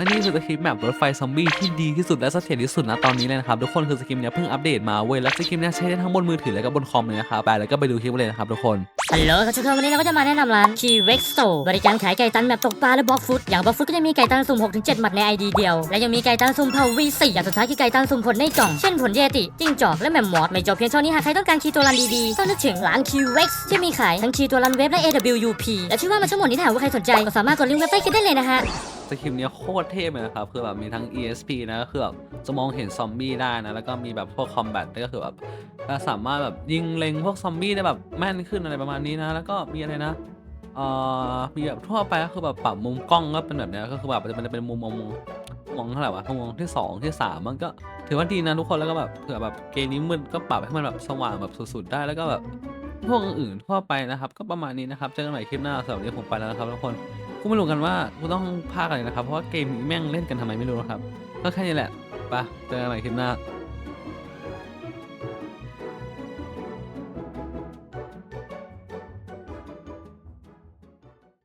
และนี่คือสคริปต์แบบรถไฟซอมบี้ที่ดีที่สุดและเสถียรที่สุดนะตอนนี้เลยนะครับทุกคนคือสคริปต์เนี้ยเพิ่งอัปเดตมาเว้ยและสคริปต์เนี้ยใช้ได้ทั้งบนมือถือและก็บนคอมเลยนะครับไปแล้วก็ไปดูคลิปเลยนะครับทุกคนฮัลโหลครับทุกคนวันนี้เราก็จะมาแนะนำร้าน T Rex Store บริการขายไก่ตันแบบตกปลาและบล็อกฟุตอย่างบล็อกฟุตก็จะมีไก่ตันสุ่ม6-7หมัดใน ID เดียว และยังมีไก่ตันสุ่มเผา V4 อย่างสุดท้ายคือไก่ตันสุ่มผลในกล่องเช่นผลเยติจิ้งจอกและแมมมอสไม่จบเพียงเท่านี้หากใครต้องการคีตัวรันดีๆต้องนึกถึงร้าน T Rex ที่มีขายทั้งคีตัวรันเว็บและ AWP และชื่อว่ามาทั้งหมดนี้ถ้าหากว่าใครสนใจก็สามารถกดลิงก์เว็บใต้คลิปได้เลยนะฮะ สคริปต์เนี้ยโคตรเท่เลยนะครับ คือแบบมีทั้ง ESP นะก็คือแบบจะมองเห็นซอมบี้ได้นะ แล้วก็มีแบบพวกคอมแบทก็คือแบบก็สามารถแบบยิงเล็งพวกซอมบี้ได้แบบแม่นขึ้นอะไรประมาณนี้นะ แล้วก็มีอะไรนะเอ่อมีแบบทั่วไปก็คือแบบปรับมุมกล้องก็เป็นแบบเนี้ยก็คือแบบมันจะเป็นมุมมองมองเท่าไหร่วะมุมมองที่สองที่สามมันก็ถือว่าดีนะทุกคนแล้วก็แบบเผื่อแบบเกมนี้มืดก็ปรับให้มันแบบสว่างแบบสุดๆได้แล้วก็แบบพวกอื่นทั่วไปนะครับ ก็ประมาณนี้นะครับเจอกันใหม่คลิปหน้าสำหรับวันนี้ผมไปแล้วนะครับทุกคน กูไม่รู้กันว่ากูต้องพากอะไรนะครับ เพราะว่าเกมนี้แม่งเล่นกันทำไมไม่รู้นะครับ ก็แค่นี้แหละไปเจอกันใหม่คลิปหน้า